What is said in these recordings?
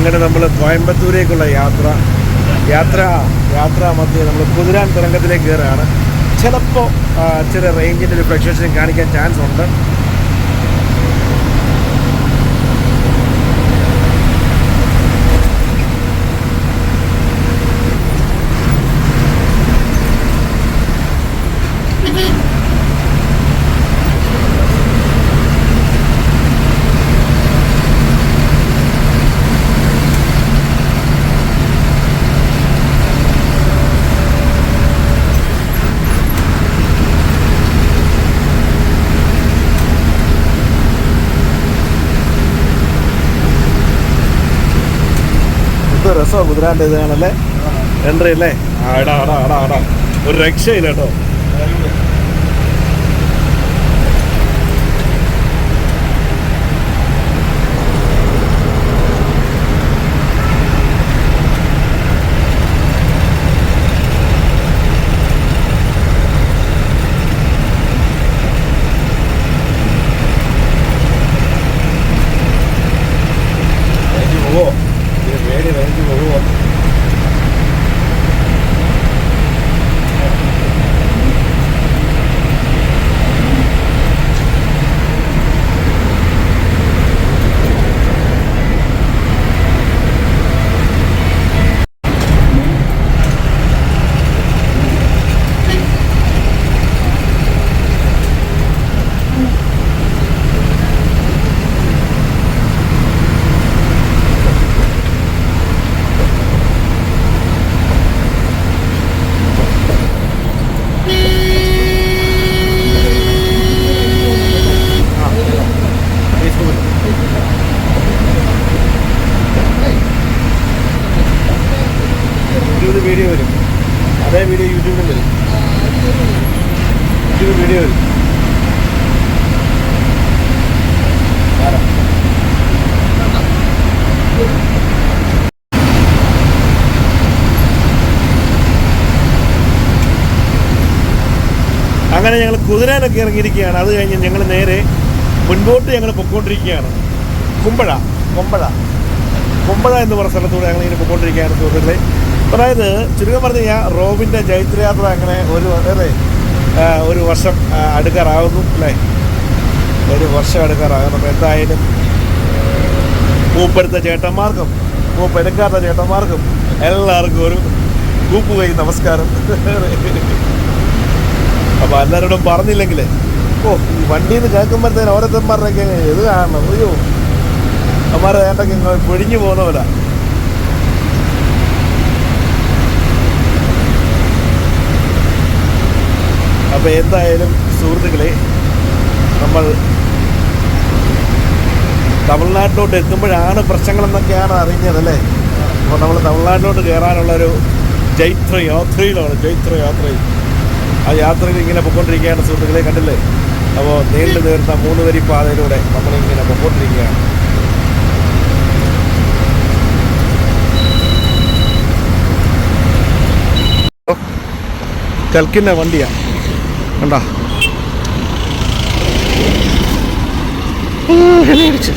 അങ്ങനെ നമ്മൾ കോയമ്പത്തൂരേക്കുള്ള യാത്ര യാത്ര യാത്രാ മധ്യേ നമ്മൾ കുതിരാൻ തുരങ്കത്തിലേക്ക് കയറുകയാണ്. ചിലപ്പോൾ ചില റേഞ്ചിന്റെ ഒരു ഫ്ലക്ച്വേഷൻ കാണിക്കാൻ ചാൻസ് ഉണ്ട്. രസമാണ് കുതിരാന്റെ ഇതാണല്ലേ എൻട്രി അല്ലേ? ആടാ ആടാ ആടാ എടാ ഒരു രക്ഷയില്ല കേട്ടോ റേഞ്ച് പോവോ ഇതിന് പേടി റേഞ്ച് പോവോ യൂട്യൂബിൽ വീഡിയോ വരും അതേ വീഡിയോ യൂട്യൂബിൽ വരും യൂട്യൂബിൽ വീഡിയോ വരും ആരാ? അങ്ങനെ ഞങ്ങൾ കുതിരാനൊക്കെ ഇറങ്ങിയിരിക്കുകയാണ്. അത് കഴിഞ്ഞ് ഞങ്ങൾ നേരെ മുൻപോട്ട് ഞങ്ങൾ പൊക്കോണ്ടിരിക്കുകയാണ് കുമ്പഴ കുമ്പഴ കുമ്പഴ എന്ന് പറഞ്ഞ സ്ഥലത്തൂടെ ഞങ്ങൾ ഇങ്ങനെ പൊക്കോണ്ടിരിക്കുകയാണ് സുഹൃത്തുക്കളെ. അതായത് ചുരുക്കം പറഞ്ഞു കഴിഞ്ഞാൽ റോബിന്റെ ജൈത്രയാത്ര അങ്ങനെ ഒരു അല്ലേ ഒരു വർഷം അടുക്കാറാകുന്നു അല്ലേ? ഒരു വർഷം അടുക്കാറാകുന്നു അപ്പോൾ എന്തായാലും മൂപ്പെടുത്ത ചേട്ടന്മാർക്കും മൂപ്പെടുക്കാത്ത ചേട്ടന്മാർക്കും എല്ലാവർക്കും ഒരു കൂപ്പ് കൈ നമസ്കാരം. അപ്പോൾ എല്ലാവരോടും പറഞ്ഞില്ലെങ്കിൽ ഓ ഈ വണ്ടിയിൽ നിന്ന് കേൾക്കുമ്പോഴത്തേന് ഓരോരുത്തന്മാരുടെയൊക്കെ ഇത് കാണണം അയ്യോ അമ്മാരെ ഏട്ടൊക്കെ പൊഴിഞ്ഞു പൊഴിഞ്ഞു പോലെ. അപ്പോൾ എന്തായാലും സുഹൃത്തുക്കളെ നമ്മൾ തമിഴ്നാട്ടിലോട്ട് എത്തുമ്പോഴാണ് പ്രശ്നങ്ങളെന്നൊക്കെയാണ് അറിഞ്ഞതല്ലേ അപ്പോൾ നമ്മൾ തമിഴ്നാട്ടിലോട്ട് കയറാനുള്ളൊരു ജൈത്ര യാത്രയിലാണ് ജൈത്ര യാത്രയിൽ ആ യാത്രയിൽ ഇങ്ങനെ പൊയ്ക്കൊണ്ടിരിക്കുകയാണ് സുഹൃത്തുക്കളെ കണ്ടില്ലേ? അപ്പോൾ നീണ്ടു നേർന്ന മൂന്ന് വരി പാതയിലൂടെ നമ്മളിങ്ങനെ പൊയ്ക്കൊണ്ടിരിക്കുകയാണ് കൽക്കിന്റെ വണ്ടിയാണ് കണ്ടാ? ഇടിച്ച്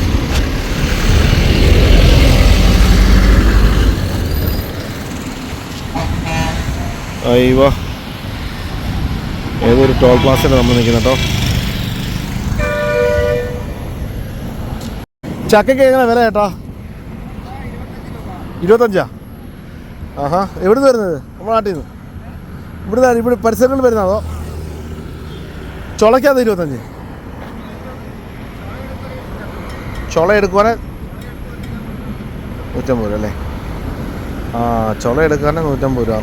അയ്യോ. ഏതൊരു ടോൾ പ്ലാസയിലാണ് നമ്മൾ നിൽക്കുന്നത് കേട്ടോ ചക്കയ്ക്ക് എങ്ങനെ വില ചേട്ടാ ഇരുപത്തഞ്ചാ? ആഹാ എവിടുന്ന് വരുന്നത്? നമ്മുടെ നാട്ടിൽ നിന്ന് ഇവിടുന്ന് ഇവിടെ പരിസരങ്ങളിൽ വരുന്നതോ ചുളയ്ക്കാതെ ഇരുപത്തഞ്ച്. ചുള എടുക്കുവാനെ നൂറ്റമ്പത് രൂപ അല്ലേ? ആ ചുള എടുക്കാനെ നൂറ്റമ്പത് രൂപ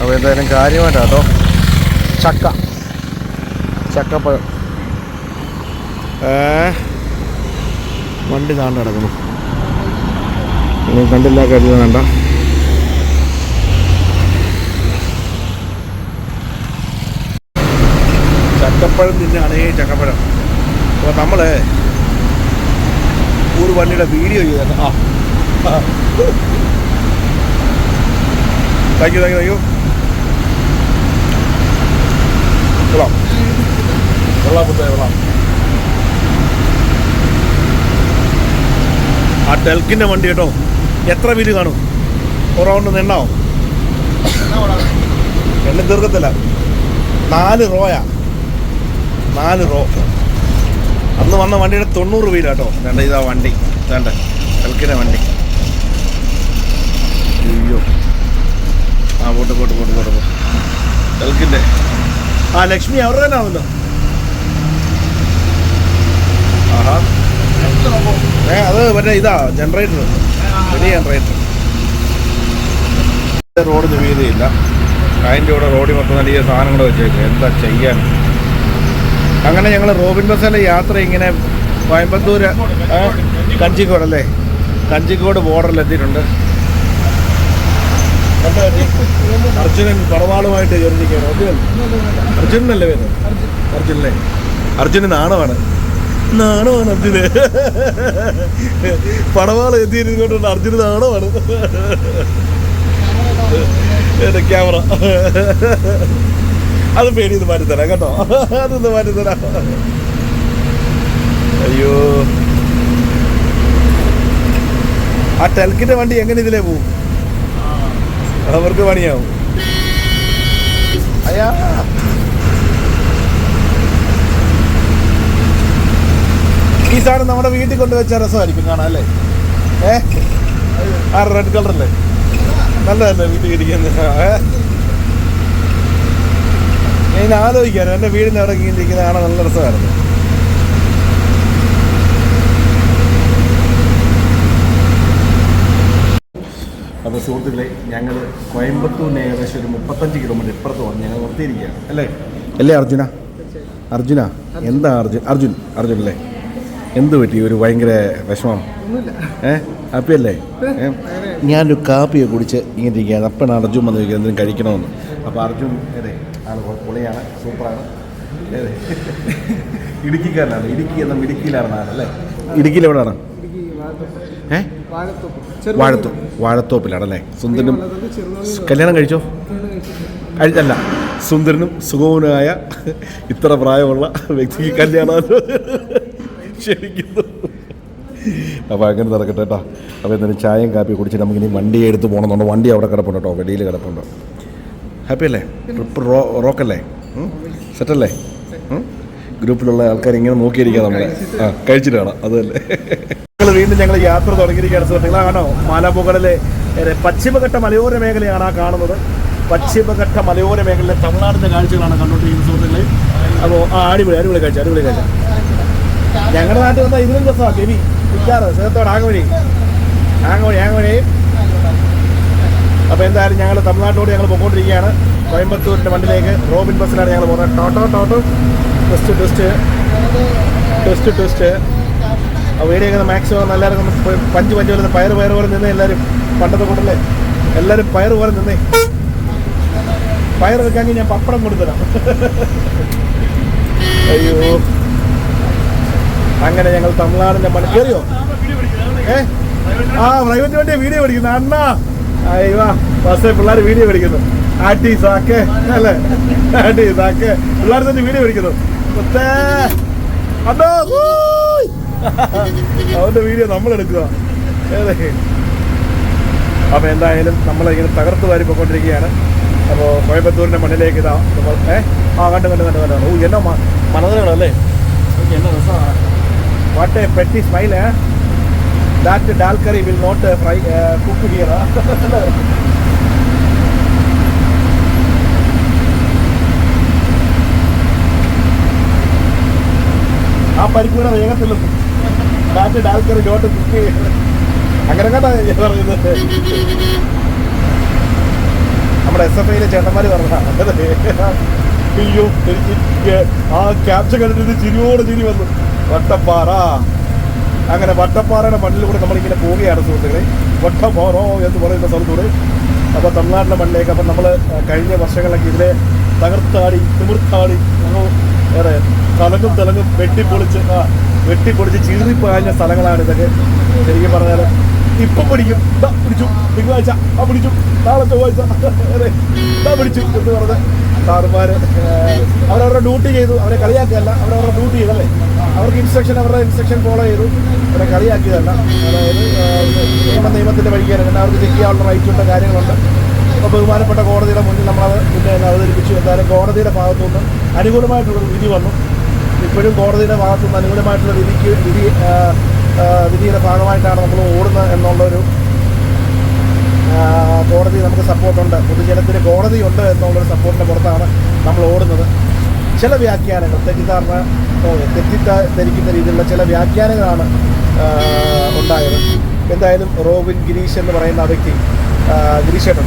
അപ്പോൾ എന്തായാലും കാര്യമായിട്ടാ കേട്ടോ ചക്ക. ചക്കപ്പഴം. വണ്ടി താണ്ട് കിടക്കുന്നു. നിങ്ങൾ കണ്ടില്ല വേണ്ട. ചക്കപ്പഴം ഈ ചക്കപ്പഴം. അപ്പോൾ നമ്മൾ ഒരു വണ്ടിയുടെ വീഡിയോ ചെയ്തത് thank you thank you thank you കൊള്ളാം കൊള്ളാം പുത്തേ കൊള്ളാം ആ ടെൽക്കിന്റെ വണ്ടി കേട്ടോ. എത്ര വീട് കാണും? റൗണ്ട് നിണ്ണാവും എണ്ണ തീർക്കത്തില്ല. നാല് റോയാ. നാല് റോ. അന്ന് വന്ന വണ്ടിയുടെ തൊണ്ണൂറ് വീട് കേട്ടോ. വേണ്ട ഇതാ വണ്ടി. വേണ്ട ടെൽക്കിന്റെ വണ്ടി. അയ്യോ. ആ പോട്ട് പോട്ട് പോട്ട് പോട്ട് പോട്ട്. ഡെൽക്കിന്റെ ആ ലക്ഷ്മി അവരുടെ തന്നെ ആണല്ലോ. ആഹാ. ഏ അത് മറ്റേ ഇതാ ജനറേറ്റർ വലിയ ജനറേറ്റർ റോഡിന് വീതിയില്ല. അതിന്റെ കൂടെ റോഡിൽ മൊത്തം നല്ല സാധനങ്ങൾ വെച്ചേക്കും എന്താ ചെയ്യാൻ? അങ്ങനെ ഞങ്ങൾ റോബിൻ ബസ്സിലെ യാത്ര ഇങ്ങനെ കോയമ്പത്തൂർ കഞ്ചിക്കോട് അല്ലേ? കഞ്ചിക്കോട് ബോർഡറിൽ എത്തിയിട്ടുണ്ട്. അർജുനൻ പടവാളുമായിട്ട് യോജിക്കുകയാണ് അർജുനൻ അർജുനനല്ലേ പേര്? അർജുനല്ലേ അർജുന് നാണമാണ് നാണമാണ് അർജുന്. പടവാൾ എത്തിയിരിക്കൊണ്ടുണ്ട് അർജുന് നാണമാണ് എന്റെ ക്യാമറ? അത് പേടി ഇത് മാറ്റി തരാം കേട്ടോ. അതൊന്ന് മാറ്റി തരാം. അയ്യോ. ആ ടെൽക്കിന്റെ വണ്ടി എങ്ങനെ ഇതിലേ പോവും? അവർക്ക് പണിയാവും. അയ്യാ. ഈ സാധനം നമ്മുടെ വീട്ടിൽ കൊണ്ടുവച്ച രസമായിരിക്കും കാണാൻ അല്ലേ? ഏ? ആ റെഡ് കളറല്ലേ നല്ലതല്ലേ വീട്ടിൽ ഇരിക്കുന്നത്? ഞാൻ ആലോചിക്കാനും. എന്റെ വീടിന്റെ അവിടെ ഇരിക്കുന്ന കാണാൻ നല്ല രസമായിരുന്നു. അപ്പോൾ സുഹൃത്തുക്കളെ ഞങ്ങൾ കോയമ്പത്തൂരിന് ഏകദേശം ഒരു മുപ്പത്തഞ്ച് കിലോമീറ്റർ ഇപ്പുറത്ത് വന്ന് ഞങ്ങൾ നിർത്തിയിരിക്കുകയാണ്. അല്ലേ? അല്ലേ അർജുന? അർജുന? എന്താ അർജുൻ? അർജുൻ അർജുൻ അല്ലേ? എന്ത് പറ്റി? ഒരു ഭയങ്കര വിഷമം. ഏ? ഹാപ്പി അല്ലേ ഏ? ഞാനൊരു കാപ്പിയെ കുടിച്ച് ഇങ്ങനെ ഇരിക്കുകയാണ്. അപ്പോഴാണ് അർജുൻ വന്ന് ചോദിക്കുന്നത് എന്തെങ്കിലും കഴിക്കണമെന്ന്. അപ്പോൾ അർജുൻ അതെ ആണ് പൊളിയാണ് സൂപ്പറാണ്. ഇടുക്കിക്കാരനാണ്. ഇടുക്കി എന്ന ഇടുക്കിയിലാണ് അല്ലേ? ഇടുക്കിയിൽ എവിടെയാണ്? ഏ? വാഴത്തോ വാഴത്തോപ്പിലാണല്ലേ? സുന്ദരനും കല്യാണം കഴിച്ചോ? കഴിച്ചല്ല. സുന്ദരനും സുഗമനുമായ ഇത്ര പ്രായമുള്ള വ്യക്തിക്ക് കല്യാണം. ക്ഷണിക്കുന്നു. അപ്പോൾ അങ്ങനെ നടക്കട്ടെ കേട്ടോ. അപ്പോൾ എന്തായാലും ചായയും കാപ്പി കുടിച്ചിട്ട് നമുക്കിനി വണ്ടി എടുത്ത് പോകണമെന്നുണ്ട്. വണ്ടി അവിടെ കിടപ്പുണ്ട് കേട്ടോ. വെളിയിൽ കിടപ്പുണ്ട്. ഹാപ്പി അല്ലേ? ട്രിപ്പ് റോ റോക്കല്ലേ സെറ്റല്ലേ ഗ്രൂപ്പിലുള്ള ആൾക്കാർ ഇങ്ങനെ നോക്കിയിരിക്കുക നമ്മളെ. ആ കഴിച്ചിട്ട് കാണാം. അതുതന്നെ ഞങ്ങൾ വീണ്ടും ഞങ്ങൾ യാത്ര തുടങ്ങിയിരിക്കുകയാണ് സുഹൃത്തുക്കളെ കാണോ മാലാമുകളിലെ പശ്ചിമഘട്ട മലയോര മേഖലയാണ് ആ കാണുന്നത്. പശ്ചിമഘട്ട മലയോര മേഖലയിലെ തമിഴ്നാടിന്റെ കാഴ്ചകളാണ് കണ്ടുകൊണ്ടിരിക്കുന്നത് സുഹൃത്തുക്കളെ. അപ്പോൾ ആ അടിപൊളി അടിപൊളി കാഴ്ച അടിപൊളി കാഴ്ച. ഞങ്ങളുടെ നാട്ടിൽ വന്നാൽ ഇതിലും രസമാണ് കെവി ഇല്ലാറ് സുഹൃത്തോട് ആങ്ങവഴി ആങ്ങവഴി ആങ്ങവഴി അപ്പോൾ എന്തായാലും ഞങ്ങൾ തമിഴ്നാട്ടിലൂടെ ഞങ്ങൾ പോയിക്കൊണ്ടിരിക്കുകയാണ്. കോയമ്പത്തൂരിന്റെ വണ്ടിലേക്ക് റോബിൻ ബസ്സിലാണ് ഞങ്ങൾ പോകുന്നത്. ടോട്ടോ ടോട്ടോ ടെസ്റ്റ് ടെസ്റ്റ് ടെസ്റ്റ് ആ വീഡിയോ മാക്സിമം പ- പഞ്ച് പഞ്ച് പോലെ പയറ് പയറ് പോലെ നിന്നേ എല്ലാവരും. പണ്ടത്തെ കൂട്ടല്ലേ എല്ലാവരും പയറ് പോലെ നിന്നേ. പയർ വെക്കാമെങ്കിൽ ഞാൻ പപ്പടം കൊടുത്തരാം. അയ്യോ. അങ്ങനെ ഞങ്ങൾ തമിഴ്നാടിന്റെ മണി കയറിയോ ഏ? ആ പ്രൈവറ്റ് വണ്ടിയെ വീഡിയോ പഠിക്കുന്നു അണ്ണാ. അയ്യോ ബസ്സേ പിള്ളേർ വീഡിയോ പഠിക്കുന്നു ആട്ടി സാക്ക് അല്ലേ? ആട്ടി സാക്ക്. പിള്ളേർ തന്നെ വീഡിയോ പഠിക്കുന്നു അണ്ണാ അവന്റെ വീഡിയോ നമ്മൾ എടുക്കുക ഏതേ അപ്പോൾ എന്തായാലും നമ്മളിങ്ങനെ തകർത്ത് വാരി പോയിക്കൊണ്ടിരിക്കുകയാണ് അപ്പോൾ കോയമ്പത്തൂരിന്റെ മണ്ണിലേക്ക് ഇതാ. നമ്മൾ ഏ? ആ കണ്ടു കണ്ടു കണ്ടു കണ്ടു. ഓ എന്നോ എന്നെ രസമാണ്. വാട്ട് എ പെറ്റി സ്മൈൽ ഏ? That dal curry will not fry cook here ആ പരിക്കൂടെ വേഗത്തിലെത്തും ഡാൽ ഡോട്ട് നോട്ട് കുക്ക് അങ്ങനെ കണ്ടാ ഞാൻ പറയുന്നത്. നമ്മുടെ എസ് എഫ് ഐയിലെ ചേട്ടന്മാർ എനിക്ക് ആ ക്യാപ്ചർ കണ്ടിട്ട് ചിരിയോടെ ചിരി വന്നു. വട്ടപ്പാറ. അങ്ങനെ വട്ടപ്പാറയുടെ മണ്ണിലൂടെ നമ്മളിങ്ങനെ പോവുകയാണ് സുഹൃത്തുക്കളെ. വട്ടപ്പാറോ എന്ന് പറയുന്ന സ്ഥലത്തൂടെ. അപ്പോൾ തമിഴ്നാട്ടിലെ മണ്ണിലേക്ക് അപ്പം നമ്മൾ കഴിഞ്ഞ വർഷങ്ങളിലൊക്കെ ഇതിലെ തകർത്താടി തിമിർത്താടി വേറെ തലങ്ങും തലങ്ങും വെട്ടിപ്പൊളിച്ച് ആ ചീറിപ്പോയ സ്ഥലങ്ങളാണ് ഇതൊക്കെ. ശരിക്കും പറഞ്ഞാൽ ഇപ്പം പിടിക്കും. ദാ പിടിച്ചു. തിങ്കളാഴ്ച. ആ പിടിച്ചു. നാളെ ചൊവ്വാഴ്ച. ദാ പിടിച്ചു എന്ന് പറഞ്ഞ് സാറുമാർ അവരവരുടെ ഡ്യൂട്ടി ചെയ്തു. അവരെ കളിയാക്കിയല്ല അവരവരുടെ ഡ്യൂട്ടി ചെയ്തല്ലേ അവർക്ക് ഇൻസ്ട്രക്ഷൻ അവരുടെ ഇൻസ്ട്രക്ഷൻ ഫോളോ ചെയ്തു. അവരെ കളിയാക്കിയതല്ല അതായത് നമ്മുടെ നിയമ നിയമത്തിന്റെ വഴിക്കാണ് അവർക്ക് ചെക്ക് ചെയ്യാനുള്ള റൈറ്റുള്ള കാര്യങ്ങളുണ്ട്. അപ്പോൾ ബഹുമാനപ്പെട്ട കോടതിയുടെ മുന്നിൽ നമ്മളത് പിന്നെ അവതരിപ്പിച്ചു. എന്തായാലും കോടതിയുടെ ഭാഗത്തുനിന്ന് അനുകൂലമായിട്ടുള്ളൊരു വിധി വന്നു. ഇപ്പോഴും കോടതിയുടെ ഭാഗത്തുനിന്ന് അനുകൂലമായിട്ടുള്ള വിധിക്ക് വിധി വിധിയുടെ ഭാഗമായിട്ടാണ് നമ്മൾ ഓടുന്നത് എന്നുള്ളൊരു കോടതി നമുക്ക് സപ്പോർട്ടുണ്ട്. പൊതുജനത്തിന് കോടതിയുണ്ട് എന്നുള്ളൊരു സപ്പോർട്ടിന്റെ പുറത്താണ് നമ്മൾ ഓടുന്നത്. ചില വ്യാഖ്യാനങ്ങൾ തെറ്റിദ്ധാരണ തെറ്റിദ്ധരിക്കുന്ന രീതിയിലുള്ള ചില വ്യാഖ്യാനങ്ങളാണ് ഉണ്ടായത്. എന്തായാലും റോബിൻ ഗിരീഷ് എന്ന് പറയുന്ന ആ വ്യക്തി ഗിരീഷേട്ടൻ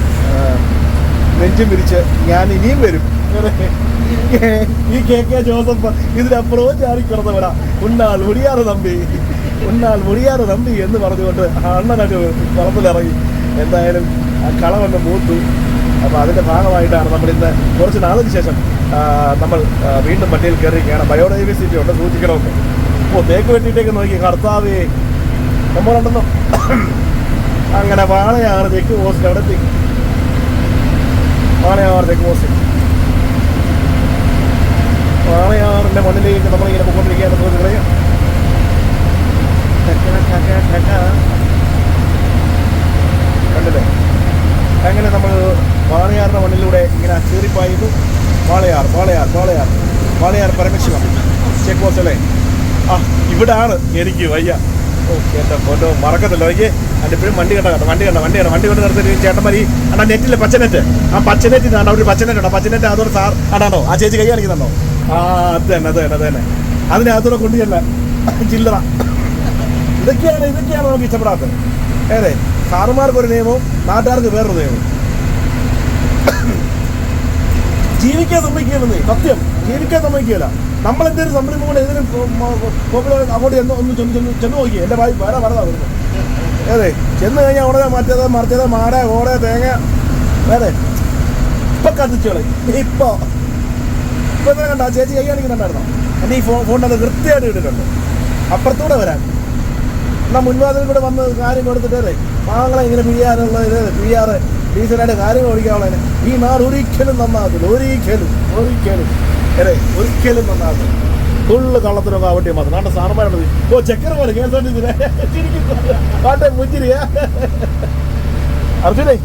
നെഞ്ചും വിരിച്ച് ഞാൻ ഇനിയും വരും. ഈ കെ കെ ജോസഫ് ഇതിനപ്പുറവും ചാടിക്കിടന്നവരാ. ഉണ്ണാൽ മുടിയാറ് തമ്പി. ഉണ്ണാൽ മുടിയാറ് തമ്പി എന്ന് പറഞ്ഞുകൊണ്ട് അണ്ണനൊക്കെ പറമ്പിലിറങ്ങി. എന്തായാലും കളവൊന്ന് മൂത്തു. അപ്പോൾ അതിന്റെ ഭാഗമായിട്ടാണ് നമ്മൾ ഇന്ന് കുറച്ച് നാളിന് ശേഷം നമ്മൾ വീണ്ടും പട്ടിയിൽ കയറിയിരിക്കുകയാണ് ബയോഡൈവേഴ്സിറ്റി ഉണ്ട് സൂചിക്കണമെന്ന് ഓ തേക്ക് വെട്ടിയിട്ടേക്ക് നോക്കി കർത്താവേ. നമ്മളുണ്ടെന്നോ അങ്ങനെ വാളയാറ് തെക്ക് പോസ്റ്റ് അവിടെ വാളയാറ് തെക്ക് പോസ്റ്റ് വാളയാറിന്റെ മണ്ണിലേക്ക് നമ്മളിങ്ങനെ ഇങ്ങനെ സുഹൃത്തുക്കളെ. കണ്ടില്ലേ? അങ്ങനെ നമ്മൾ വാളയാറിന്റെ മണ്ണിലൂടെ ഇങ്ങനെ കീറിപ്പായിരുന്നു വാളയാർ വാളയാർ വാളയാർ. വാളയാർ പരമശിവം. ചെക്ക് പോസ്റ്റ് അല്ലേ? ആ ഇവിടാണ് എനിക്ക് വയ്യ. എന്റെ ഫോട്ടോ മറക്കത്തില്ല. എനിക്ക് എന്റെ ഇപ്പോഴും വണ്ടി കണ്ട? കേട്ടോ. വണ്ടി കണ്ട? വണ്ടി കണ്ട? വണ്ടി കൊണ്ട് നിർത്തിയിട്ട് ചേട്ടന്മാരി നെറ്റില്ല? നെറ്റിലെ പച്ചനെറ്റ് ആ പച്ചനെറ്റ് ഇതാണ് ഒരു പച്ചനെറ്റ് ഉണ്ടോ? പച്ചനെറ്റ് അതോടെ സാർ അടാണോ ആ ചേച്ചി കൈ കാണിക്കുന്നുണ്ടോ? ആ അത് തന്നെ അത് തന്നെ അത് തന്നെ. അതിനകത്തൂടെ കൊണ്ടുചെല്ല. ചില്ലറ. ഇതൊക്കെയാണ് ഇതൊക്കെയാണ് നമുക്ക് ഇഷ്ടപ്പെടാത്തത്. ഏതെ? സാറുമാർക്ക് ഒരു നിയമവും നാട്ടുകാർക്ക് വേറൊരു നിയമവും. ജീവിക്കാൻ സമ്മതിക്കില്ലെന്നേ സത്യം. ജീവിക്കാൻ സമ്മതിക്കില്ല നമ്മൾ എന്തെങ്കിലും സംരംഭം കൊണ്ട് പോപ്പുലർ അങ്ങോട്ട് ചെന്ന് ഒന്ന് ചെന്ന് ചെന്ന് ചെന്ന് നോക്കി എന്റെ ഭായി വേറെ വരതാ വരുന്നത്. അതെ ചെന്ന് കഴിഞ്ഞാൽ ഉടനെ മറ്റേത് മറിച്ചത് മാട ഓട തേങ്ങ. വേറെ. ഇപ്പൊ കത്തിച്ചോളെ. ഇപ്പൊ. ഇപ്പൊ എന്താ കണ്ട? ചേച്ചി കൈ കാണിക്കുന്നുണ്ടായിരുന്നോ എന്റെ ഈ ഫോൺ ഫോണിനകത്ത് കൃത്യമായിട്ട് ഇട്ടിട്ടുണ്ട്. അപ്പുറത്തൂടെ വരാൻ. എന്നാ മുൻവാതിൽ കൂടെ വന്ന് കാര്യം കൊടുത്തിട്ടേ പാങ്ങളെ ഇങ്ങനെ പിഴിയാനുള്ള ഇത് പിഴിയാറ് ഡീസലായിട്ട് കാര്യങ്ങൾ ഓടിക്കാനുള്ളതിന് ഈ നാട് ഒരിക്കലും നന്നാകത്തില്ല. ഒരിക്കലും. ഒരിക്കലും. അതെ ഒരിക്കലും നന്നാകും ഫുള്ള് കള്ളത്തിനൊക്കെ ആവട്ടെ മാത്രം. നാട്ടെ സാറന്മാരാണ് ഓ ചെക്കർ പോലെ K S R T C പാട്ടെ മുഞ്ചിരിയാ അർജുനെ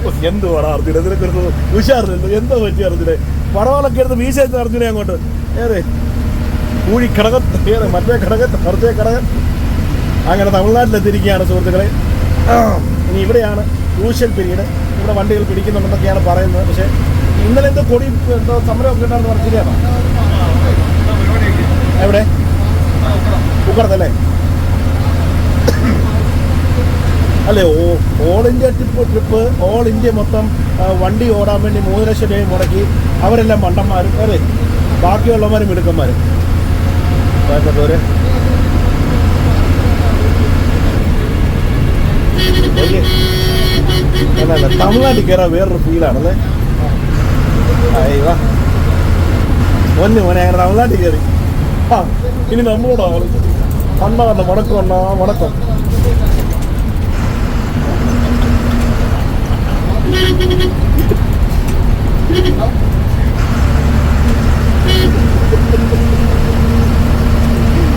ഓ, എന്തുവാടാ അർജുന? ഇതിനൊക്കെ ഒരു ഉഷാറില്ല എന്തോ പറ്റി അർജുനെ? പടവാളൊക്കെ എടുത്ത് വീശ അർജുനെ അങ്ങോട്ട്. ഏറെ കൂഴി ഘടകം മറ്റേ ഘടകം മറിച്ചേ ഘടകം അങ്ങനെ തമിഴ്നാട്ടിലെത്തിയിരിക്കുകയാണ് സുഹൃത്തുക്കളെ. ഇനി ഇവിടെയാണ് ക്രൂഷ്യൽ പീരീഡ്. ഇവിടെ വണ്ടികൾ പിടിക്കുന്നുണ്ടെന്നൊക്കെയാണ് പറയുന്നത്. പക്ഷേ ഇന്നലെ എന്തോ കൊടി എന്തോ സമരമൊക്കെ ഉണ്ടാകുന്ന ശരിയാണോ? എവിടെ? ഉക്കടത്തല്ലേ? അല്ലേ ഓ all India trip trip all India മൊത്തം വണ്ടി ഓടാൻ വേണ്ടി മൂന്ന് ലക്ഷം രൂപ മുടക്കി അവരെല്ലാം മണ്ടന്മാരും അതെ ബാക്കിയുള്ളവരും? മിടുക്കന്മാരും കോയമ്പത്തൂര് തമിഴ്നാട്ടിൽ കയറാൻ വേറൊരു ഫീലാണല്ലേ ஐயா ஒன்று ஒன்று அவங்களாம் டிக்கெட் ஆ இனி நம்மளோட அவங்களுக்கு அண்ணா அந்த வணக்கம் அண்ணா வணக்கம்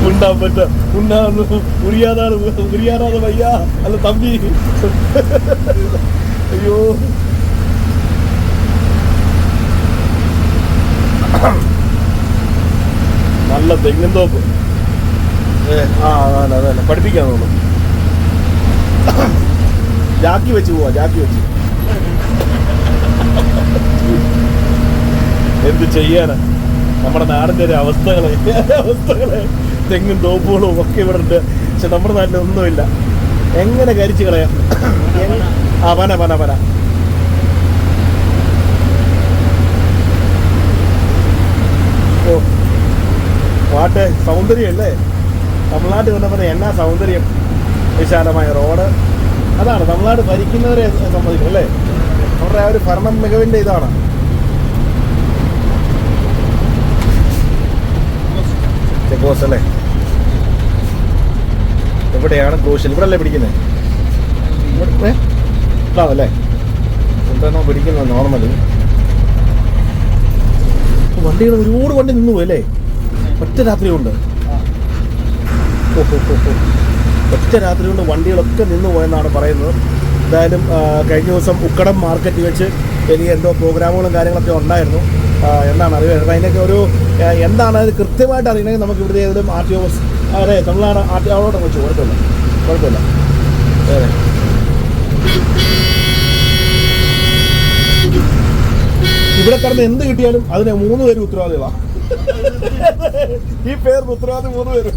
உண்டா பட்ட உண்டா உரியாதார் உரியாதாத ஐயா அல்ல தம்பி ஐயோ നല്ല തെങ്ങിൻ തോപ്പ്. ആ അതല്ല പഠിപ്പിക്കാൻ തോന്നുന്നു ജാക്കി വെച്ച് പോവാ ജാക്കി വെച്ച്. എന്ത് ചെയ്യാനാ? നമ്മുടെ നാടിന്റെ ഒരു അവസ്ഥകളെ അവസ്ഥകളെ തെങ്ങും തോപ്പുകളും ഒക്കെ ഇവിടെ ഉണ്ട്. പക്ഷെ നമ്മുടെ നാട്ടിൽ ഒന്നുമില്ല എങ്ങനെ കരിച്ചു കളയാം? ആ പന പന പന ഓ പാട്ട് സൗന്ദര്യമല്ലേ? തമിഴ്നാട്ടിൽ വന്നപ്പോൾ എന്നാ സൗന്ദര്യം? വിശാലമായ റോഡ്. അതാണ് തമിഴ്നാട് ഭരിക്കുന്നവരെ സംബന്ധിക്കും അല്ലേ? അവരുടെ ആ ഒരു ഭരണം മികവിന്റെ ഇതാണ്. ചെക്ക് പോസ്റ്റ് അല്ലേ? എവിടെയാണ് ക്രൂശൽ ഇവിടെ അല്ലേ പിടിക്കുന്നത് ഇതാണല്ലേ ഇവിടെയാണോ പിടിക്കുന്നത് നോർമലി. വണ്ടികൾ ഒരുപാട് വണ്ടി നിന്നു പോയി അല്ലേ? ഒറ്റ രാത്രി കൊണ്ട്. ഒറ്റ രാത്രി കൊണ്ട് വണ്ടികളൊക്കെ നിന്നു പോയെന്നാണ് പറയുന്നത്. എന്തായാലും കഴിഞ്ഞ ദിവസം ഉക്കടം മാർക്കറ്റ് വെച്ച് എനിക്ക് എന്തോ പ്രോഗ്രാമുകളും കാര്യങ്ങളൊക്കെ ഉണ്ടായിരുന്നു. എന്നാണ് അപ്പം അതിനൊക്കെ ഒരു എന്താണ് അത് കൃത്യമായിട്ട് അറിയണമെങ്കിൽ നമുക്ക് ഇവിടെ ഏതെങ്കിലും ആർ ടി ഒ അതെ തമിഴ്നാട് ആർ ടി ഒയോടെ വെച്ചു കുഴപ്പമില്ല. കുഴപ്പമില്ല. അതെ. ഇവിടെ കിടന്ന് എന്ത് കിട്ടിയാലും അതിന് മൂന്ന് പേര് ഉത്തരവാദികളാണ് ഈ പേരിന് ഉത്തരവാദി മൂന്ന് പേര്.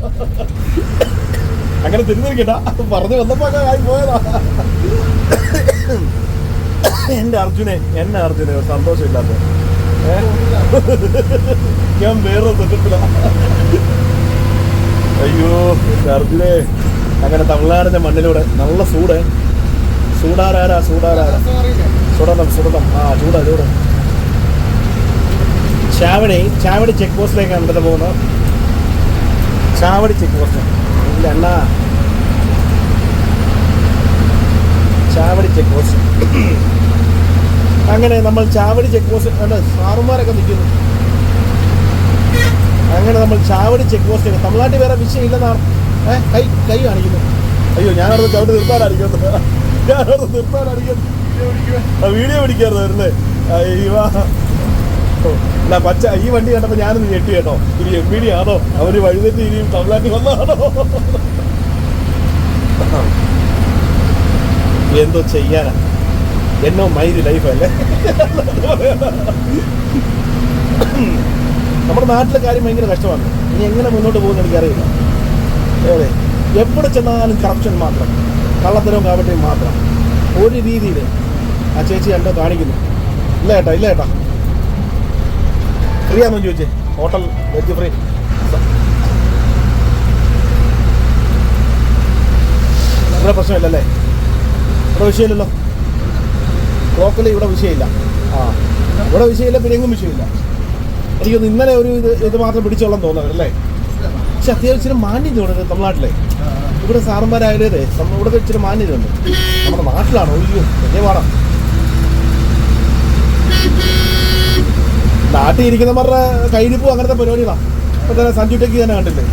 അങ്ങനെ തിരിഞ്ഞിരിക്കട്ട പറഞ്ഞു വന്നപ്പോ ആയി പോയതാ. എന്റെ അർജുനെ എന്നെ അർജുനെ സന്തോഷമില്ലാത്ത? ഞാൻ വേറെ സെറ്റപ്പില. അയ്യോ അർജുനെ. അങ്ങനെ തമിഴ്നാടിന്റെ മണ്ണിലൂടെ നല്ല സൂട് സൂടാരാരാ സൂടാരാരാ സുടണം സുടണം ആ ചൂടാ ചൂട്. ചാവടി ചാവടി ചെക്ക് പോസ്റ്റിലേക്കാണ് ഇവിടെ പോകുന്നത് ചാവടി ചെക്ക് പോസ്റ്റ് ഇല്ല അണ്ണാ. ചാവടി ചെക്ക് പോസ്റ്റ് അങ്ങനെ നമ്മൾ ചാവടി ചെക്ക് പോസ്റ്റ് അല്ല സാറുമാരൊക്കെ നിൽക്കുന്നു. അങ്ങനെ നമ്മൾ ചാവടി ചെക്ക് പോസ്റ്റ് തമിഴ്നാട്ടിൽ വേറെ വിഷയം ഇല്ലെന്നാണ്. ഏഹ് കൈ കൈ കാണിക്കുന്നു. അയ്യോ ഞാനവിടെ ചവിട്ട് നിർത്താനായിരിക്കുന്നു. ഞാനവിടെ നിർത്താനായിരിക്കുന്നു. വീഡിയോ പിടിക്കാറുണ്ട് വരുന്നത് അയ്യോ അല്ല പച്ച ഈ വണ്ടി കണ്ടപ്പോ ഞാനൊന്ന് ഞെട്ടി കേട്ടോ. ഇത് എം വി ഡി ആണോ? അവർ വഴിതെറ്റി ഇനിയും തമിഴ്നാട്ടിൽ വന്നതാണോ എന്തോ ചെയ്യാനാ? എന്നോ മൈരി ലൈഫ് അല്ലേ? നമ്മുടെ നാട്ടിലെ കാര്യം ഭയങ്കര കഷ്ടമാണ്. ഇനി എങ്ങനെ മുന്നോട്ട് പോകുന്ന എനിക്കറിയില്ല. അതെ എവിടെ ചെന്നാലും കറപ്ഷൻ മാത്രം. കള്ളത്തരവും കാവട്ടയും മാത്രം. ഒരു രീതിയിൽ ആ ചേച്ചി എന്തോ കാണിക്കുന്നു. ഇല്ല ഏട്ടാ ഇല്ല ഏട്ടാ. ഫ്രീ ആണെന്ന് ചോദിച്ചേ? ഹോട്ടൽ വെജ് ഫ്രീ ഇവിടെ പ്രശ്നമില്ലല്ലേ? ഇവിടെ വിഷയമില്ലല്ലോ. ലോക്കലി ഇവിടെ വിഷയമില്ല. ആ. ഇവിടെ വിഷയമില്ല പിന്നെ എങ്ങും വിഷയമില്ല. എനിക്കൊന്ന് ഇന്നലെ ഒരു ഇത് ഇത് മാത്രം പിടിച്ചോളാൻ തോന്നുന്നത് അല്ലേ? പക്ഷെ അത്യാവശ്യം മാന്യത ഉണ്ട് തമിഴ്നാട്ടിലെ. ഇവിടെ സാറന്മാരായാലേ നമ്മൾ ഇവിടെ ഇച്ചിരി മാന്യത ഉണ്ട് നമ്മുടെ നാട്ടിലാണ് അയ്യോ വലിയ പാടാം. നാട്ടിൽ ഇരിക്കുന്നവരുടെ കയ്യിരിപ്പും അങ്ങനത്തെ പരിപാടികളാണ് ഇപ്പൊ തന്നെ സഞ്ജു ടെക്കി തന്നെ കണ്ടില്ലേ?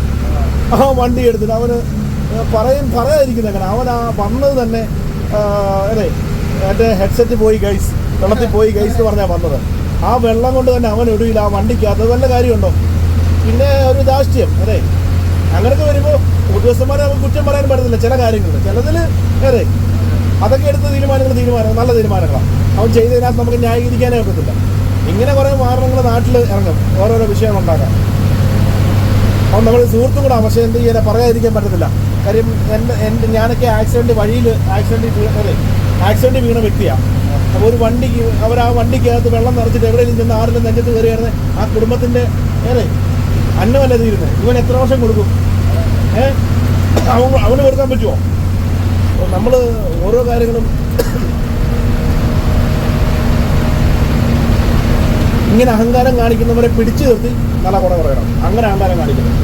ആ വണ്ടി എടുത്തിട്ട് അവന് പറയും പറയാതിരിക്കുന്ന അങ്ങനെ. അവൻ ആ വന്നത് തന്നെ അതെ എന്റെ ഹെഡ്സെറ്റ് പോയി ഗൈസ് വെള്ളത്തിൽ പോയി ഗൈസ് എന്ന് പറഞ്ഞാൽ വന്നത്. ആ വെള്ളം കൊണ്ട് തന്നെ അവൻ ഒടുവില്ല ആ വണ്ടിക്കകത്ത് വല്ല കാര്യമുണ്ടോ? പിന്നെ ഒരു ദാഷ്ട്യം അതെ. അങ്ങനെയൊക്കെ വരുമ്പോൾ ഉദ്യോഗസ്ഥന്മാരെ നമുക്ക് കുറ്റം പറയാൻ പറ്റത്തില്ല ചില കാര്യങ്ങൾ ചിലതിൽ അതെ അതൊക്കെ എടുത്ത തീരുമാനങ്ങൾ തീരുമാനങ്ങൾ നല്ല തീരുമാനങ്ങളാണ് അവൻ ചെയ്തതിനകത്ത് നമുക്ക് ന്യായീകരിക്കാനേ ഒക്കത്തില്ല. ഇങ്ങനെ കുറേ മാരണങ്ങൾ നാട്ടിൽ ഇറങ്ങും. ഓരോരോ വിഷയം ഉണ്ടാക്കാം. അപ്പം നമ്മൾ സുഹൃത്തും കൂടാ പക്ഷേ എന്ത് ചെയ്യാൻ പറയാതിരിക്കാൻ പറ്റത്തില്ല. കാര്യം എന്റെ എന്റെ ഞാനൊക്കെ ആക്സിഡന്റ് വഴിയിൽ ആക്സിഡന്റ് അതെ ആക്സിഡന്റ് വീണ വ്യക്തിയാണ് അപ്പോൾ ഒരു വണ്ടിക്ക് അവർ ആ വണ്ടിക്കകത്ത് വെള്ളം നിറച്ചിട്ട് എവിടെയെങ്കിലും ചെന്ന് ആറിലും നെഞ്ചത്ത് കയറിയായിരുന്നു? ആ കുടുംബത്തിന്റെ ഏറെ അന്നമല്ല തീരുന്നത് ഇവൻ എത്ര വർഷം കൊടുക്കും? ഏഹ് അവന് കൊടുക്കാൻ പറ്റുമോ നമ്മൾ ഓരോ കാര്യങ്ങളും ഇങ്ങനെ അഹങ്കാരം കാണിക്കുന്നവരെ പിടിച്ചു നിർത്തി നല്ല കുറെ പറയണം. അങ്ങനെ അഹങ്കാരം കാണിക്കണം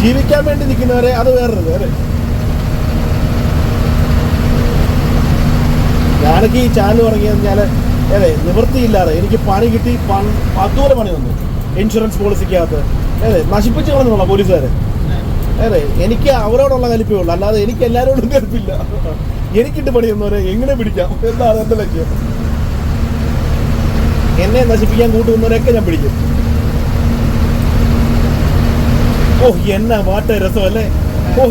ജീവിക്കാൻ വേണ്ടി നിൽക്കുന്നവരെ അത് വേറൊരു അല്ലേ? ഞാനൊക്കെ ഈ ചാനൽ തുടങ്ങി കഴിഞ്ഞാൽ അതെ നിവൃത്തിയില്ലാതെ എനിക്ക് പണി കിട്ടി അതുപോലെ പണി തന്നു. ഇൻഷുറൻസ് പോളിസിക്കകത്ത്. അതെ നശിപ്പിച്ച് കളഞ്ഞുള്ള പോലീസുകാരെ. അതെ എനിക്ക് അവരോടുള്ള കലിപ്പേ ഉള്ളൂ. അല്ലാതെ എനിക്ക് എല്ലാവരോടും കലിപ്പില്ല. എനിക്കിട്ട് പണി തന്നവരെ എങ്ങനെ പിടിക്കാം? എന്താണ് എന്റെ ലക്ഷ്യം? എന്നെ നശിപ്പിക്കാൻ കൂട്ടുന്നവരൊക്കെ ഞാൻ പിടിക്കും. ഓ എന്നാ വാട്ട രസമല്ലേ? ഓ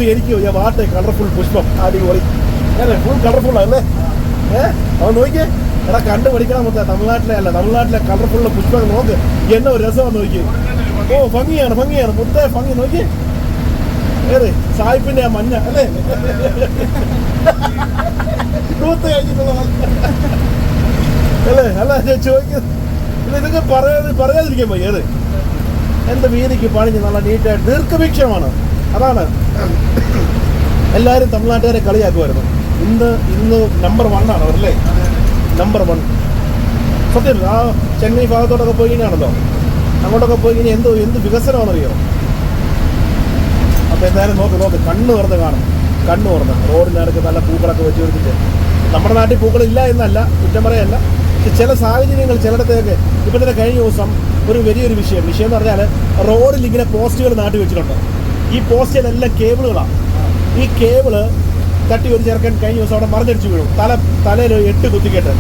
ഞാൻ വാട്ട കളർഫുൾ പുഷ്പം. അടിപൊളി. അല്ലേ ഫുൾ കളർഫുൾ അല്ലേ ഏ? അവൻ നോക്കിയേ. എടാ കണ്ടു പഠിക്കണം മൊത്തം. തമിഴ്നാട്ടിലെ അല്ല തമിഴ്നാട്ടിലെ കളർഫുള്ള പുഷ്പം നോക്ക്. എന്നെ ഒരു രസമാണ് നോക്കി ഓ ഭംഗിയാണ് ഭംഗിയാണ്. മൊത്തം ഭംഗി നോക്കി ഏത്? സായിപ്പിന്റെ ആ മഞ്ഞ അല്ലേ? കഴിഞ്ഞിട്ടുള്ള. അല്ലേ? അല്ല ഞാൻ ചോദിക്കുന്നത് ഇത് ഇതൊക്കെ പറയാതെ പറയാതിരിക്കാൻ പോയി ഏത് എന്റെ വീതിക്ക് പണിഞ്ഞ് നല്ല നീറ്റായിട്ട് ദീർഘവീക്ഷണമാണ്. അതാണ് എല്ലാവരും തമിഴ്നാട്ടുകാരെ കളിയാക്കുമായിരുന്നു. ഇന്ന് ഇന്ന് നമ്പർ വൺ ആണ് അവരല്ലേ നമ്പർ വൺ സത്യം ആ ചെന്നൈ ഭാഗത്തോട്ടൊക്കെ പോയി കഴിഞ്ഞാണല്ലോ? അങ്ങോട്ടൊക്കെ പോയി കഴിഞ്ഞാൽ എന്തോ എന്ത് വികസനമാണെന്നറിയോ? അപ്പോൾ എന്തായാലും നോക്ക് നോക്ക്. കണ്ണ് തുറന്ന് കാണും. കണ്ണ് തുറന്ന്. റോഡിനടുക്ക് നല്ല പൂക്കളൊക്കെ വെച്ച് പിടിപ്പിച്ച് നമ്മുടെ നാട്ടിൽ പൂക്കളില്ല എന്നല്ല കുറ്റം പറയല്ല. ചില സാഹചര്യങ്ങൾ ചിലയിടത്തേക്ക് ഇപ്പം തന്നെ കഴിഞ്ഞ ദിവസം ഒരു വലിയൊരു വിഷയം. വിഷയം എന്ന് പറഞ്ഞാൽ റോഡിൽ ഇങ്ങനെ പോസ്റ്റുകൾ നാട്ടി വെച്ചിട്ടുണ്ട്. ഈ പോസ്റ്റിലെല്ലാം കേബിളുകളാണ് ഈ കേബിൾ തട്ടി ഒരു ചേർക്കാൻ കഴിഞ്ഞ ദിവസം അവിടെ മറിഞ്ഞടിച്ച് വീഴും തല തലയിൽ എട്ട് കുത്തിക്കെട്ട്.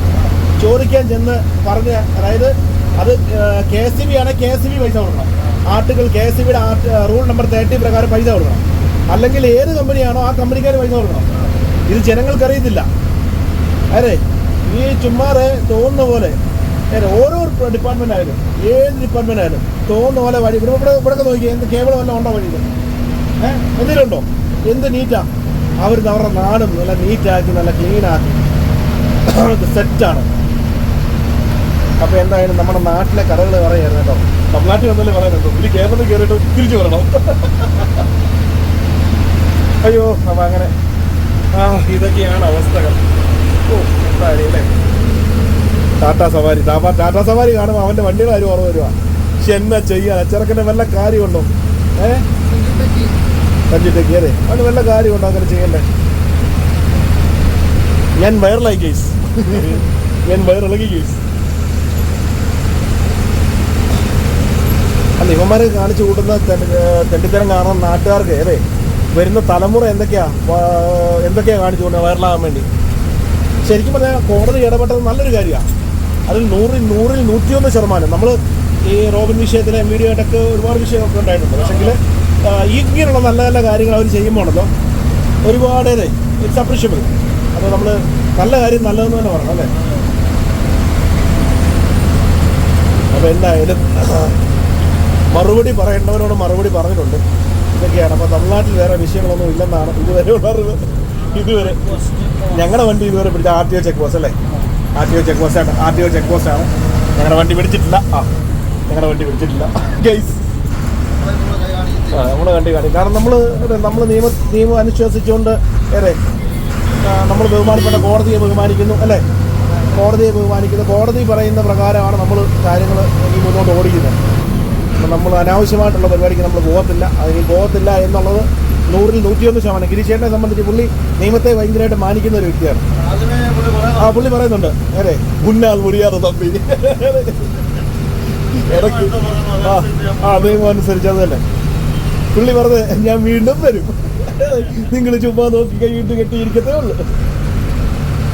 ചോദിക്കാൻ ചെന്ന് പറഞ്ഞ അതായത് അത് കെ എസ് സി ബി ആണെങ്കിൽ കെ എസ് സി ബി പൈസ കൊടുക്കണം. ആർട്ടിക്കിൾ കെ എസ് സി ബിയുടെ റൂൾ നമ്പർ തേർട്ടി പ്രകാരം പൈസ കൊടുക്കണം. അല്ലെങ്കിൽ ഏത് കമ്പനിയാണോ ആ കമ്പനിക്കാർ പൈസ കൊടുക്കണം. ഇത് ജനങ്ങൾക്കറിയത്തില്ല. അതെ ഈ ചുമ്മാതെ തോന്നുന്ന പോലെ. ഓരോ ഡിപ്പാർട്ട്മെന്റ് ആയാലും ഏത് ഡിപ്പാർട്ട്മെന്റ് ആയാലും തോന്നുന്ന പോലെ വഴി ഇവിടെ ഇവിടെ ഇവിടെ നോക്കി എന്ത് കേബിൾ വല്ല ഉണ്ടോ വഴിയിൽ? ഏഹ് എന്തെങ്കിലും ഉണ്ടോ? എന്ത് നീറ്റാ അവർ അവരുടെ നാടും നല്ല നീറ്റാക്കി നല്ല ക്ലീൻ ആക്കി. സെറ്റാണ് അപ്പൊ എന്തായാലും നമ്മുടെ നാട്ടിലെ കടകൾ പറയായിരുന്നു കേട്ടോ. തമിഴ്നാട്ടിൽ വന്നല്ലേ പറയാനുണ്ടോ ഇനി കേരളത്തിൽ കയറിയിട്ട് തിരിച്ചു വരണം. അയ്യോ അപ്പൊ അങ്ങനെ. ആ ഇതൊക്കെയാണ് അവസ്ഥകൾ. ഓ. ടാറ്റ സവാരി. ടാറ്റ സവാരി കാണുമ്പോൾ അവന്റെ വണ്ടിയുടെ കാര്യം ഓർമ്മ വരുവാ. പക്ഷെ എന്നാ ചെയ്യാൻ ചെറുക്കന്റെ വല്ല കാര്യമുണ്ടോ? ഏ? കയറി. അവന് വല്ല കാര്യമുണ്ടോ അങ്ങനെ ചെയ്യണ്ടേ? ഞാൻ വയറിലായി കേസ് ഞാൻ വയറിളകി കേസ് അല്ല ഇവന്മാരെ കാണിച്ചു കൂട്ടുന്ന തെണ്ടിത്തരം കാണുന്ന നാട്ടുകാർക്ക് അല്ലേ? വരുന്ന തലമുറ എന്തൊക്കെയാ? എന്തൊക്കെയാ കാണിച്ചു കൂട്ടുന്നത് വൈറലാകാൻ വേണ്ടി? ശരിക്കും പറഞ്ഞാൽ കോടതി ഇടപെട്ടത് നല്ലൊരു കാര്യമാണ്. അതിൽ നൂറിൽ നൂറിൽ നൂറ്റിയൊന്ന് ശതമാനം. നമ്മൾ ഈ റോബിൻ വിഷയത്തിലെ ഡി ആയിട്ടൊക്കെ ഒരുപാട് വിഷയമൊക്കെ ഉണ്ടായിട്ടുണ്ട്. പക്ഷെങ്കിൽ ഇങ്ങനെയുള്ള നല്ല നല്ല കാര്യങ്ങൾ അവർ ചെയ്യുമ്പോഴല്ലോ ഒരുപാട് ഇറ്റ്സ് അപ്രീഷ്യബിൾ അപ്പോൾ നമ്മൾ നല്ല കാര്യം നല്ലതെന്ന് തന്നെ പറയണം അല്ലേ? അപ്പോൾ എന്തായാലും മറുപടി പറയേണ്ടവരോട് മറുപടി പറഞ്ഞിട്ടുണ്ട്. ഇതൊക്കെയാണ്. അപ്പോൾ തമിഴ്നാട്ടിൽ വേറെ വിഷയങ്ങളൊന്നും ഇല്ലെന്നാണ് ഇതുവരെ ഉള്ളത് ഇതുവരെ. ഞങ്ങളുടെ വണ്ടി ഇതുവരെ പിടിച്ച R T O check post അല്ലേ? R T O check post ആണ്. R T O check post ആണ്. ഞങ്ങളുടെ വണ്ടി പിടിച്ചിട്ടില്ല. ആ ഞങ്ങളുടെ വണ്ടി പിടിച്ചിട്ടില്ല. ഗൈസ് ആ നമ്മൾ വണ്ടി കാണിക്കും. കാരണം നമ്മൾ നമ്മൾ നിയമ നിയമം അനുശ്വസിച്ചുകൊണ്ട് ഏറെ നമ്മൾ ബഹുമാനപ്പെട്ട കോടതിയെ ബഹുമാനിക്കുന്നു അല്ലേ? കോടതിയെ ബഹുമാനിക്കുന്നു. കോടതി പറയുന്ന പ്രകാരമാണ് നമ്മൾ കാര്യങ്ങൾ ഈ മുന്നോട്ട് ഓടിക്കുന്നത്. നമ്മൾ അനാവശ്യമായിട്ടുള്ള പരിപാടിക്ക് നമ്മൾ പോകത്തില്ല. അതിന് പോകത്തില്ല എന്നുള്ളത് നൂറിൽ നൂറ്റിയൊന്ന് ശതമാനം ഗിരിശേട്ടനെ സംബന്ധിച്ച് പുള്ളി നിയമത്തെ ഭയങ്കരമായിട്ട് മാനിക്കുന്ന ഒരു വ്യക്തിയാണ്. ആ പുള്ളി പറയുന്നുണ്ട് അതെ ഗുണ്ടാൽ മുറിയാതെ തമ്പി. ഇടയ്ക്ക് ആ ആ നിയമം അനുസരിച്ച് അത് തന്നെ പുള്ളി പറഞ്ഞത് ഞാൻ വീണ്ടും വരും. നിങ്ങൾ ചുമ്മാ നോക്കി കൈയിട്ട് കെട്ടിയിരിക്കത്തേ ഉള്ളൂ.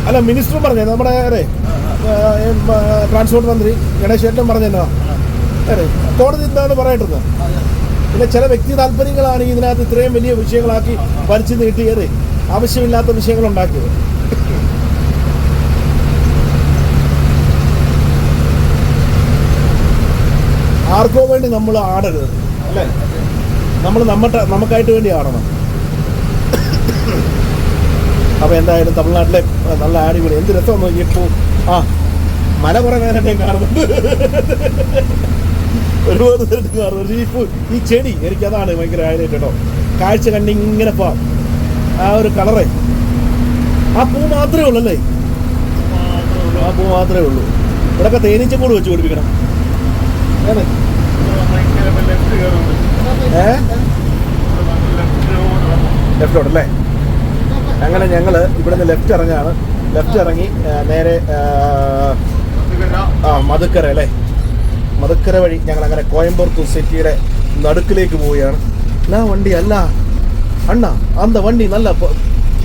അല്ല മിനിസ്റ്ററും പറഞ്ഞേ നമ്മുടെ അതെ ട്രാൻസ്പോർട്ട് മന്ത്രി ഗണേശ് ചേട്ടൻ പറഞ്ഞല്ലോ അതെ കോടതി എന്താണ് പറയേണ്ടത്? പിന്നെ ചില വ്യക്തി താല്പര്യങ്ങളാണ് ഇതിനകത്ത് ഇത്രയും വലിയ വിഷയങ്ങളാക്കി വലിച്ചു നീട്ടിയത്. ആവശ്യമില്ലാത്ത വിഷയങ്ങൾ ഉണ്ടാക്കിയത് ആർക്കോ വേണ്ടി നമ്മൾ ആടരുത്. അല്ലേ? നമ്മൾ നമ്മുടെ നമുക്കായിട്ട് വേണ്ടി ആടണം. അപ്പോൾ എന്തായാലും തമിഴ്നാട്ടിലെ നല്ല അടിപൊളി. എന്ത് രസം നോക്കിയപ്പോൾ ആ മല കുറേ നേരത്തെ കാണുന്നുണ്ട് ഒരുപാട് നേരത്തെ ഈ പൂ ഈ ചെടി എനിക്കതാണ് ഭയങ്കര ഹൈലൈറ്റ് കേട്ടോ കാഴ്ച കണ്ട് ഇങ്ങനെ പോവാം. ആ ഒരു കളറേ ആ പൂ മാത്രമേ ഉള്ളൂ അല്ലേ ആ പൂ മാത്രമേ ഉള്ളൂ. ഇവിടെയൊക്കെ തേനീച്ചക്കൂട് വെച്ച് പിടിപ്പിക്കണം. ഏത്? അല്ലേ? അങ്ങനെ ഞങ്ങൾ ഇവിടുന്ന് ലെഫ്റ്റ് ഇറങ്ങാണ്. ലെഫ്റ്റ് ഇറങ്ങി നേരെ ആ മധുക്കര അല്ലേ? മധുക്കര വഴി ഞങ്ങൾ അങ്ങനെ കോയമ്പത്തൂർ സിറ്റിയുടെ നടുക്കിലേക്ക് പോവുകയാണ്. എന്നാ വണ്ടി അല്ല. അണ്ണ അന്ത വണ്ടി നല്ല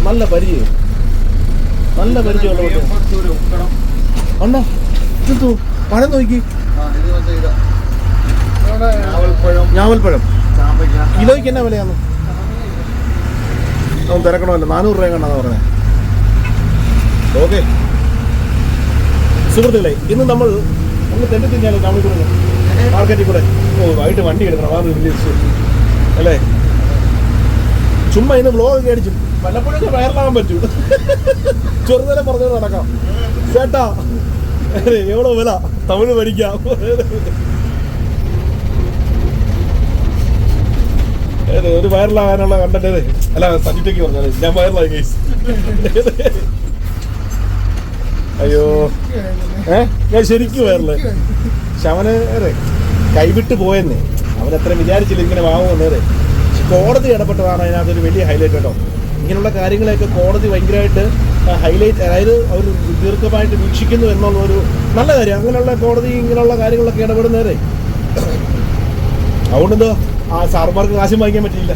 നല്ല പരിചയം. നല്ല പരിചയമുള്ള അണ്ണ ഇതെന്തോ? പഴം നോക്കി. ഞാവൽപ്പഴം. കിലോയ്ക്ക് എന്നാ വിലയാന്ന് ഒന്ന് തിരക്കണമല്ലോ. നാനൂറ് രൂപ കണ്ടാന്ന് പറഞ്ഞത് ഓക്കെ. സുഹൃത്തുക്കളെ ഇന്ന് നമ്മൾ ഒന്ന് തെണ്ടി തിരിഞ്ഞാലോ ടൗണിൽ കൂടെ മാർക്കറ്റിൽ കൂടെ. ഓ വൈകിട്ട് വണ്ടി എടുക്കണം. അതാണ് വലിയ അല്ലേ? ചുമ്മാ ഇന്ന് വ്ലോഗ് അടിച്ചു. വല്ലപ്പോഴൊക്കെ വയറിലാകാൻ പറ്റൂ. ചെറുതരം പറഞ്ഞു നടക്കാം. ചേട്ടാ എവിടെ വില? തമിഴ് പഠിക്കാം. ഒരു വൈറലാകാനുള്ള കണ്ടന്റ് അല്ല സജിറ്റയ്ക്ക് പറഞ്ഞാൽ ഞാൻ വൈറലായി കേസ് അയ്യോ. ഏ? ഞാൻ ശരിക്കും വൈറലായി പക്ഷെ അവന് കൈവിട്ട് പോയെന്നേ. അവൻ അത്ര വിചാരിച്ചില്ല ഇങ്ങനെ വാങ്ങുമെന്ന് ഏറെ. പക്ഷെ കോടതി ഇടപെട്ടതാണ് അതിനകത്തൊരു വലിയ ഹൈലൈറ്റ് കേട്ടോ. ഇങ്ങനെയുള്ള കാര്യങ്ങളെയൊക്കെ കോടതി ഭയങ്കരമായിട്ട് ഹൈലൈറ്റ് അതായത് അവർ ദീർഘമായിട്ട് വീക്ഷിക്കുന്നു എന്നുള്ള ഒരു നല്ല കാര്യം. അങ്ങനെയുള്ള കോടതി ഇങ്ങനെയുള്ള കാര്യങ്ങളൊക്കെ ഇടപെടുന്നേരെ അതുകൊണ്ടെന്തോ ആ സാർമാർക്ക് കാശും വാങ്ങിക്കാൻ പറ്റിയില്ല.